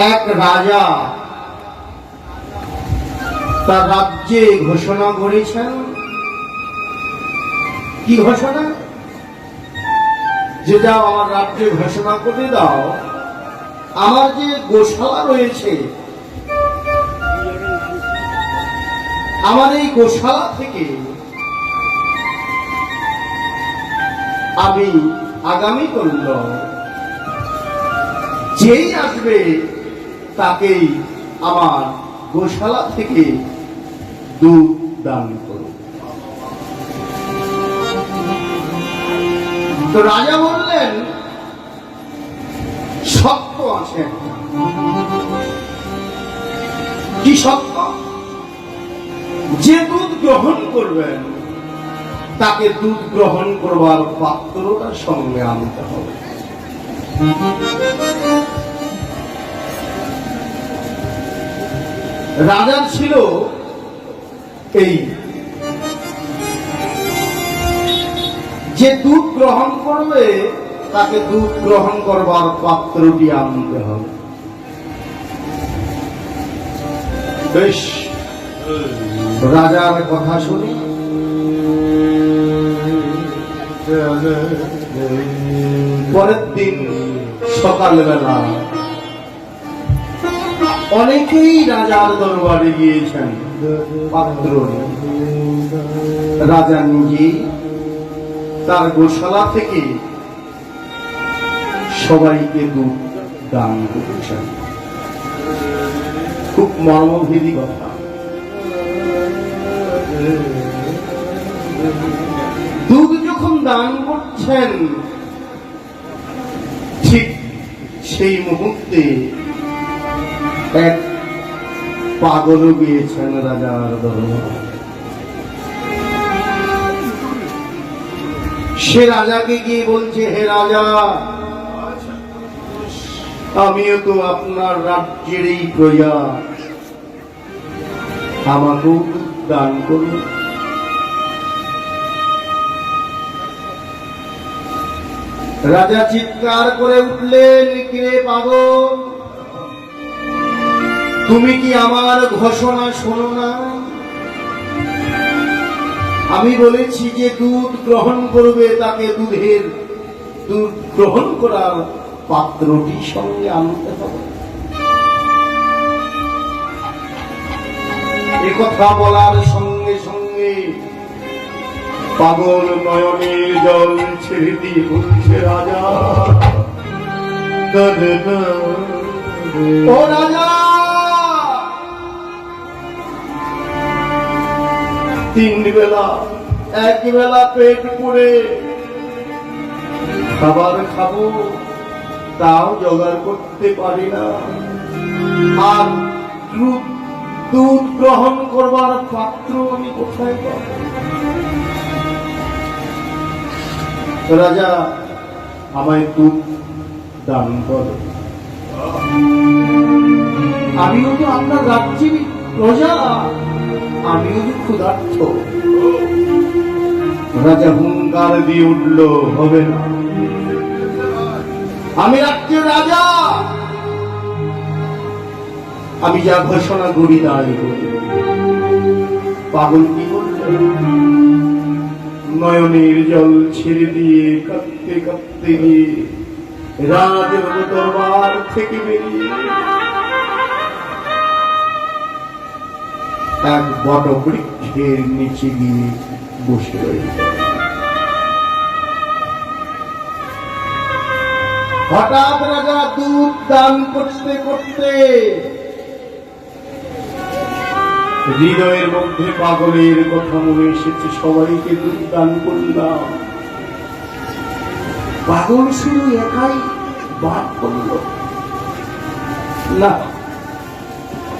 এক রাজা তার রাজ্যে ঘোষণা করেছেন। কি ঘোষণা? যে যাও আমার রাজ্যে ঘোষণা করে দাও। আমার যে গোশালা রয়েছে, আমার এই গোশালা থেকে আমি আগামী করল যেই আসবে তাকেই আমার গোশালা থেকে দুধ দান করো। তো রাজা বললেন, সত্য আছে কি সত্য? যে দুধ গ্রহণ করবেন, তাকে দুধ গ্রহণ করবার পাত্রটা সঙ্গে আনতে হবে। রাজার ছিল এই যে দুধ গ্রহণ করবে, তাকে দুধ গ্রহণ করবার পাত্রটি আনতে হবে। বেশ, রাজার কথা শুনি। পরের দিন সকালবেলা অনেকেই রাজার দরবারে গিয়েছেন। পাত্র রাজা নিজেই তার গোশালা থেকে সবাইকে দুধ দান করেছেন। খুব মর্মভেদী কথা। দুধ যখন দান করছেন, ঠিক সেই মুহূর্তে এক পাগল গিয়েছেন রাজার দরবারে সে রাজাকে গিয়ে বলছে, হে রাজা, আমিও তো আপনার রাজ্যের এই প্রজা। আমাকেও দান করুন। রাজা চিৎকার করে উঠলেন কিরে পাগল? তুমি কি আমার ঘোষণা শোনো না? আমি বলেছি যে দুধ গ্রহণ করবে তাকে দুধের দুধ গ্রহণ করার পাত্রটি সঙ্গে আনতে হবে। কথা বলার সঙ্গে সঙ্গে পাগল নয়নের জল ছেড়ে দিয়ে বলছে রাজা ও রাজা! তিন বেলা এক বেলা পেট পুড়ে। খাবার খাব, তাও জোগাড় করতে পারি না। আর দুধ দুধ গ্রহণ করবার পাত্র আমি কোথায় পাব? রাজা, আমায় দুধ দান করো। আমিও তো আপনার রাজ্যের প্রজা। রাজা হুঙ্কার দিয়ে উঠল, হবে না। আমি রাজা। আমি যা ঘোষণা করি তাই করি। পাগল কি নয়নের জল ছেড়ে দিয়ে কাঁদতে কাঁদতে গিয়ে রাজের দরবার থেকে বেরিয়ে এক বট বৃক্ষের নিচে গিয়ে বসে রইল। হঠাৎ রাজা দুধ দান করতে করতে হৃদয়ের মধ্যে পাগলের কথা মনে এসেছে, সবাইকে দুধ দান করলাম। পাগল শুধু একাই বাদ করল না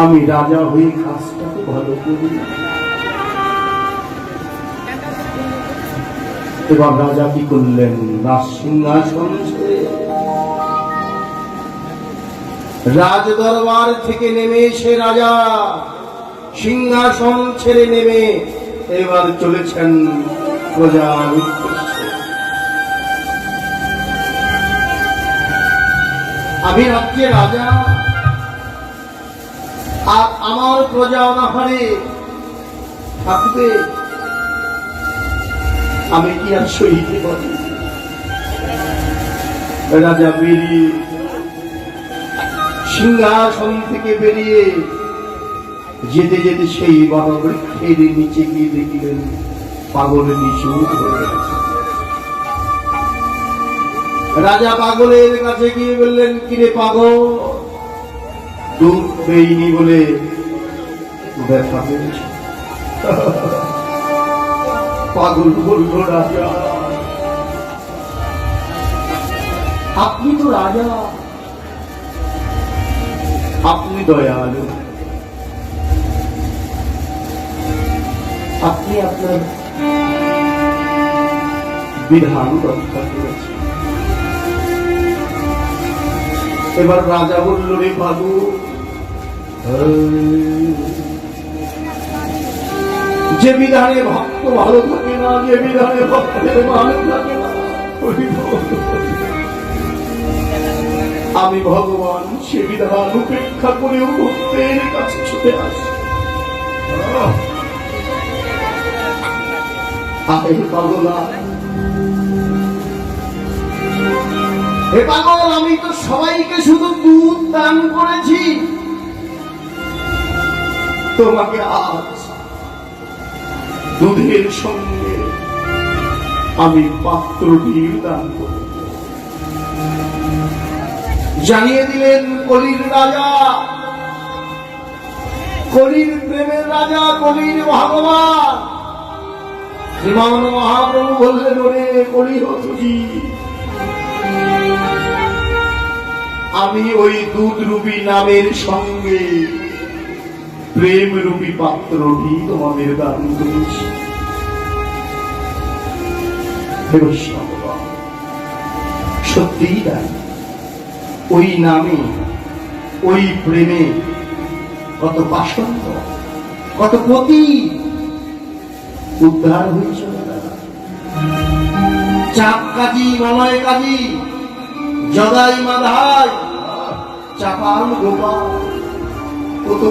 আমি রাজা হয়ে কাজটাকে ভালো করি। এবার রাজা কি করলেন? রাজ সিংহাসন রাজ দরবার থেকে নেমে এসে রাজা সিংহাসন ছেড়ে নেমে এবার চলেছেন প্রজার উদ্দেশ্যে। আমি রাজ্যে রাজা আর আমার প্রজা অনাহারে থাকবে আমি কি আর সহিতে পারি রাজা বেরিয়ে সিংহাসন থেকে বেরিয়ে যেতে যেতে সেই বড় বৃক্ষের নিচে গিয়ে দেখলেন পাগল নিচুপ হয়ে রাজা পাগলের কাছে গিয়ে বললেন, কিরে পাগল? দুধ দেইনি বলে ব্যথা পেয়েছে। পাগল বলল রাজা, আপনি তো রাজা। আপনি দয়ালু। আপনি আপনার বিধান রক্ষা করেছেন। এবার রাজা বলল, রে বাবু যে বিধানে ভক্ত ভালো থাকে না, যে বিধানে ভক্তের ভালো থাকে আমি ভগবান, সে বিধান উপেক্ষা করেও ভক্তের কাছে ছুটে আসি। হে আমি তো সবাইকে শুধু দুধ দান করেছি। তোমাকে দুধের সঙ্গে আমি পাত্রটি দান করব। জানিয়ে দিলেন কলির রাজা, কলির প্রেমের রাজা, কলির ভগবান। শ্রীমান মহাপ্রভু বললেন, ওরে কলি হতুজি আমি ওই দুধ রূপী নামের সঙ্গে প্রেম রূপী পাত্রটি তোমাদের দান করেছি। সত্যিই তাই। ওই নামে, ওই প্রেমে কত বাসন্ত, কত পতি উদ্ধার হয়েছিল দাদা চাপ কাজী মলয় কাজী জদাই মাধাই, চাপাল গোপাল। কত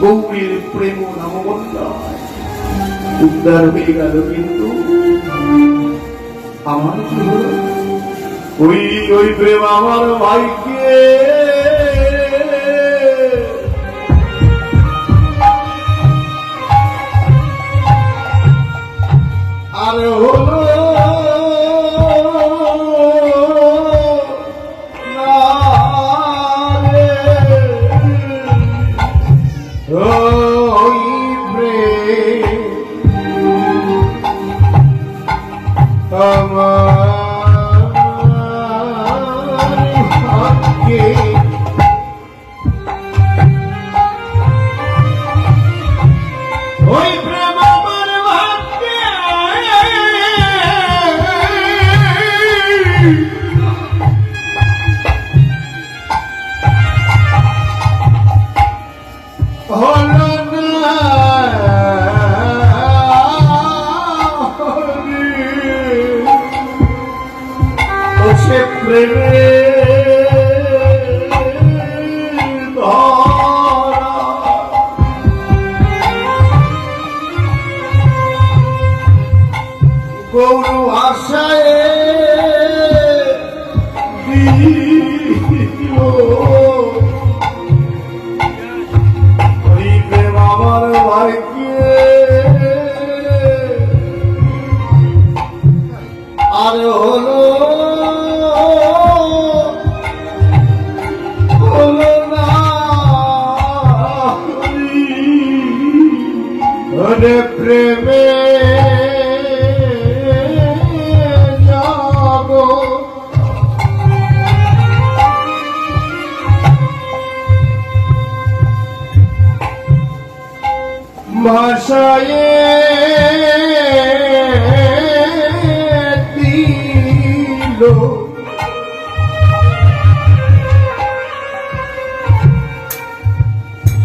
গৌরীর প্রেম উদ্ধার হয়ে গেল কিন্তু আমার কি হলো ওই ওই প্রেম আমার ভাইকে। আর হলো প্রেমে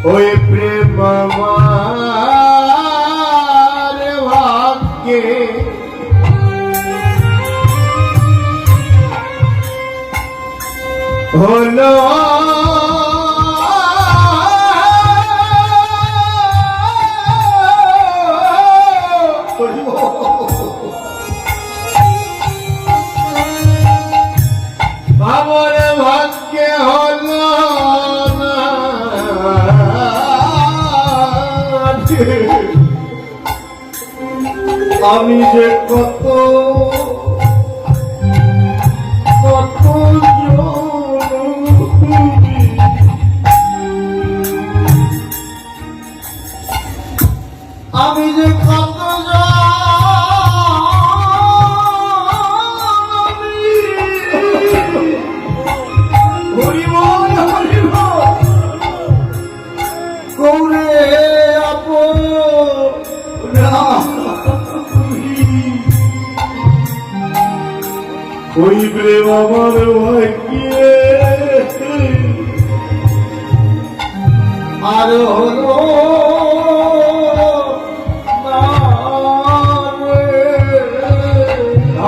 ওই প্রেম ভাগ্যে হলো আমি যে কত ওই প্রেম আমার ভাগ্যে আর হলো।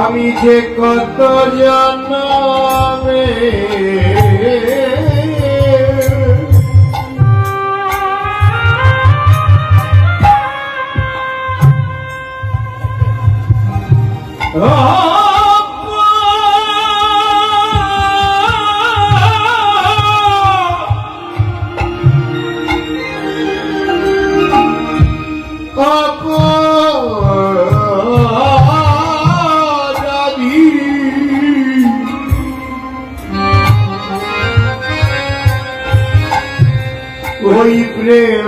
আমি যে কত জন্মে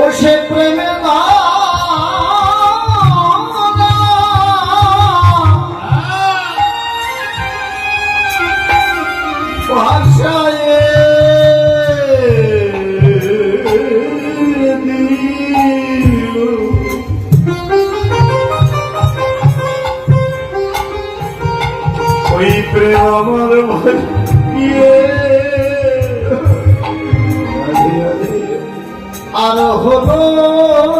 ও সে প্রেমে ভাষায় আর হলো।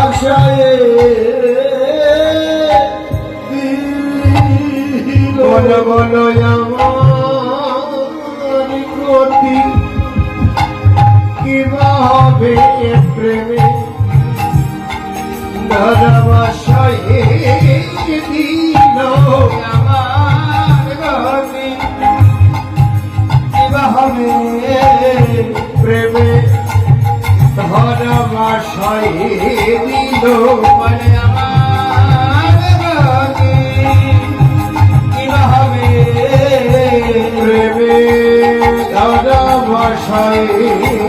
পাশায় বল বল আমার গতি কিবা হবে প্রেমে ধরবাসায় ভয় দিল মনে আমার কি হবে প্রেমে ধর বসায়